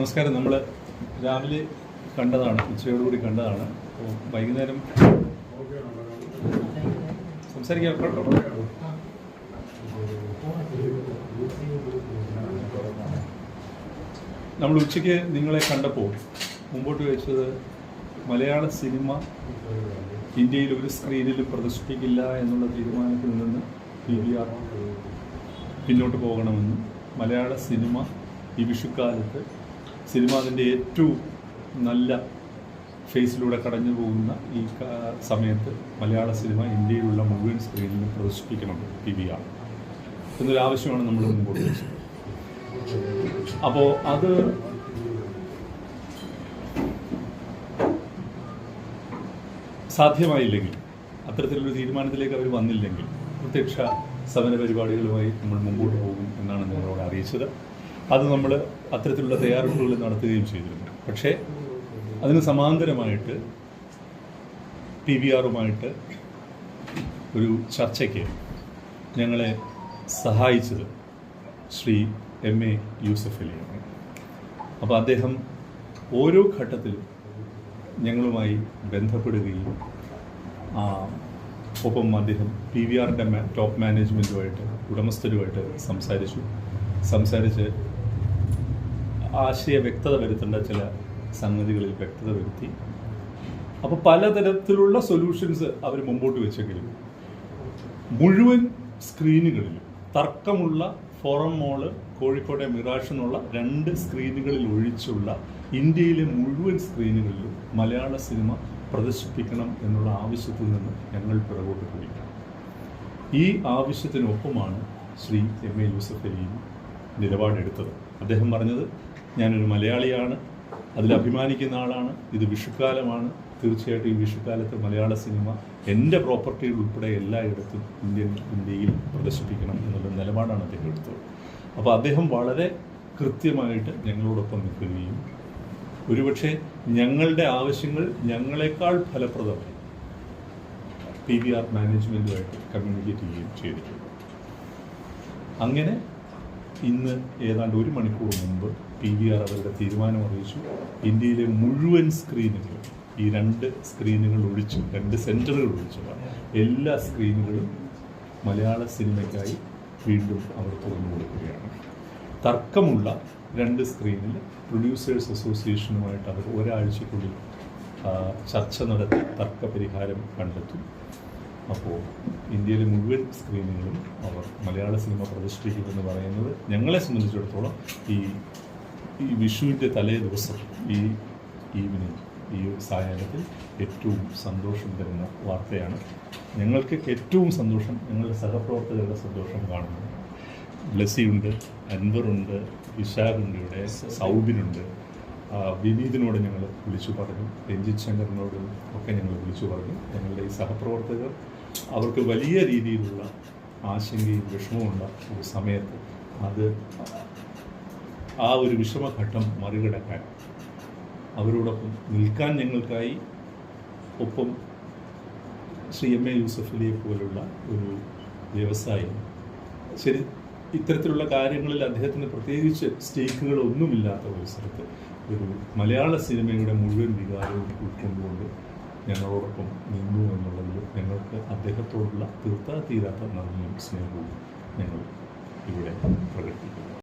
നമസ്കാരം നമ്മൾ രാവിലെ കണ്ടതാണ് ഉച്ചയോടുകൂടി കണ്ടതാണ് അപ്പോൾ വൈകുന്നേരം സംസാരിക്കാം. നമ്മൾ ഉച്ചയ്ക്ക് നിങ്ങളെ കണ്ടപ്പോൾ മുമ്പോട്ട് വെച്ചത് മലയാള സിനിമ ഇന്ത്യയിൽ ഒരു സ്ക്രീനിൽ പ്രദർശിപ്പിക്കില്ല എന്നുള്ള തീരുമാനത്തിൽ നിന്ന് പി വി ആർ പിന്നോട്ട് പോകണമെന്നും മലയാള സിനിമ ഈ വിഷുക്കാലത്ത് സിനിമ അതിന്റെ ഏറ്റവും നല്ല ഫേസിലൂടെ കടഞ്ഞു പോകുന്ന ഈ സമയത്ത് മലയാള സിനിമ ഇന്ത്യയിലുള്ള മുഴുവൻ സ്ക്രീനിലും പ്രദർശിപ്പിക്കണം പി വി ആർ എന്നൊരു ആവശ്യമാണ് നമ്മൾ മുമ്പോട്ട് വെച്ചത്. അപ്പോൾ അത് സാധ്യമായില്ലെങ്കിൽ അത്തരത്തിലൊരു തീരുമാനത്തിലേക്ക് അവർ വന്നില്ലെങ്കിൽ പ്രത്യക്ഷ സമര പരിപാടികളുമായി നമ്മൾ മുമ്പോട്ട് പോകും എന്നാണ് നിങ്ങളോട് അറിയിച്ചത്. അത് നമ്മൾ അത്തരത്തിലുള്ള തയ്യാറെടുപ്പുകൾ നടത്തുകയും ചെയ്തിരുന്നു. പക്ഷേ അതിന് സമാന്തരമായിട്ട് പി വി ആറുമായിട്ട് ഒരു ചർച്ചയ്ക്ക് ഞങ്ങളെ സഹായിച്ചത് ശ്രീ എം എ യൂസഫ് അലിയാണ്. അപ്പോൾ അദ്ദേഹം ഓരോ ഘട്ടത്തിലും ഞങ്ങളുമായി ബന്ധപ്പെടുകയും ഒപ്പം അദ്ദേഹം പി വി ആറിന്റെ ടോപ്പ് മാനേജ്മെന്റുമായിട്ട് ഉടമസ്ഥരുമായിട്ട് സംസാരിച്ചു. സംസാരിച്ച് ആശയ വ്യക്തത വരുത്തേണ്ട ചില സംഗതികളിൽ വ്യക്തത വരുത്തി. അപ്പോൾ പലതരത്തിലുള്ള സൊല്യൂഷൻസ് അവർ മുമ്പോട്ട് വെച്ചെങ്കിലും മുഴുവൻ സ്ക്രീനുകളിലും തർക്കമുള്ള ഫോറം മോൾ കോഴിക്കോട്ടെ മിറാഷ് എന്നുള്ള രണ്ട് സ്ക്രീനുകളിൽ ഒഴിച്ചുള്ള ഇന്ത്യയിലെ മുഴുവൻ സ്ക്രീനുകളിലും മലയാള സിനിമ പ്രദർശിപ്പിക്കണം എന്നുള്ള ആവശ്യത്തിൽ നിന്ന് ഞങ്ങൾ പിറകോട്ട് പോയി ഈ ആവശ്യത്തിനൊപ്പമാണ് ശ്രീ എം എ യൂസഫ് അലിയും നിലപാടെടുത്തത്. അദ്ദേഹം പറഞ്ഞത് ഞാനൊരു മലയാളിയാണ്. അതിൽ അഭിമാനിക്കുന്ന ആളാണ്. ഇത് വിഷുക്കാലമാണ്. തീർച്ചയായിട്ടും ഈ വിഷുക്കാലത്ത് മലയാള സിനിമ എന്റെ പ്രോപ്പർട്ടികൾ ഉൾപ്പെടെ എല്ലായിടത്തും ഇന്ത്യൻ ഇന്ത്യയിൽ പ്രദർശിപ്പിക്കണം എന്നുള്ള നിലപാടാണ് അദ്ദേഹം എടുത്തത്. അപ്പോൾ അദ്ദേഹം വളരെ കൃത്യമായിട്ട് ഞങ്ങളോടൊപ്പം നിൽക്കുകയും ഒരുപക്ഷെ ഞങ്ങളുടെ ആവശ്യങ്ങൾ ഞങ്ങളെക്കാൾ ഫലപ്രദമായി പി വി ആർ മാനേജ്മെന്റുമായിട്ട് കമ്മ്യൂണിക്കേറ്റ് ചെയ്യുകയും ചെയ്തിട്ടുണ്ട്. അങ്ങനെ ഇന്ന് ഏതാണ്ട് ഒരു മണിക്കൂർ മുമ്പ് പി വി ആർ അവരുടെ തീരുമാനം അറിയിച്ചു. ഇന്ത്യയിലെ മുഴുവൻ സ്ക്രീനുകളും ഈ രണ്ട് സ്ക്രീനുകൾ ഒഴിച്ചു രണ്ട് സെന്ററുകൾ ഒഴിച്ചു എല്ലാ സ്ക്രീനുകളും മലയാള സിനിമയ്ക്കായി വീണ്ടും അവർ തുറന്നു കൊടുക്കുകയാണ്. തർക്കമുള്ള രണ്ട് സ്ക്രീനിൽ പ്രൊഡ്യൂസേഴ്സ് അസോസിയേഷനുമായിട്ട് അവർ ഒരാഴ്ചക്കുള്ളിൽ ചർച്ച നടത്തി തർക്ക പരിഹാരം കണ്ടെത്തും. അപ്പോൾ ഇന്ത്യയിലെ മുഴുവൻ സ്ക്രീനുകളും അവർ മലയാള സിനിമ പ്രദർശിപ്പിക്കുമെന്ന് പറയുന്നത് ഞങ്ങളെ സംബന്ധിച്ചിടത്തോളം ഈ ഈ വിഷുവിന്റെ തലേ ദിവസം ഈ ഈവനിങ് ഈ സായാഹ്നത്തിൽ ഏറ്റവും സന്തോഷം തരുന്ന വാർത്തയാണ്. ഞങ്ങൾക്ക് ഏറ്റവും സന്തോഷം ഞങ്ങളുടെ സഹപ്രവർത്തകരുടെ സന്തോഷം കാണുന്നു ബ്ലസ്സിയുണ്ട് അൻവറുണ്ട് വിശാഖുണ്ടിയുടെ ഇവിടെ സൗബിനുണ്ട്. വിനീതിനോട് ഞങ്ങൾ വിളിച്ചു പറഞ്ഞു രഞ്ജിത് ശങ്കറിനോടും ഒക്കെ ഞങ്ങൾ വിളിച്ചു പറഞ്ഞു. ഞങ്ങളുടെ ഈ സഹപ്രവർത്തകർ അവർക്ക് വലിയ രീതിയിലുള്ള ആശങ്കയും വിഷമവുമുള്ള ഒരു സമയത്ത് അത് ആ ഒരു വിഷമഘട്ടം മറികടക്കാൻ അവരോടൊപ്പം നിൽക്കാൻ ഞങ്ങൾക്കായി ഒപ്പം ശ്രീ എം എ യൂസഫലിയെ പോലുള്ള ഒരു വ്യവസായം ശരി ഇത്തരത്തിലുള്ള കാര്യങ്ങളിൽ അദ്ദേഹത്തിന് പ്രത്യേകിച്ച് സ്റ്റേക്കുകളൊന്നുമില്ലാത്ത സ്ഥലത്ത് ഒരു മലയാള സിനിമയുടെ മുഴുവൻ വികാരവും ഉൾക്കൊണ്ടുകൊണ്ട് ഞങ്ങളോടൊപ്പം നിന്നു എന്നുള്ളതിൽ ഞങ്ങൾക്ക് അദ്ദേഹത്തോടുള്ള തീർത്താ തീരാത്ത നന്ദിയും സ്നേഹവും ഞങ്ങൾ ഇവിടെ പ്രകടിപ്പിക്കുന്നു.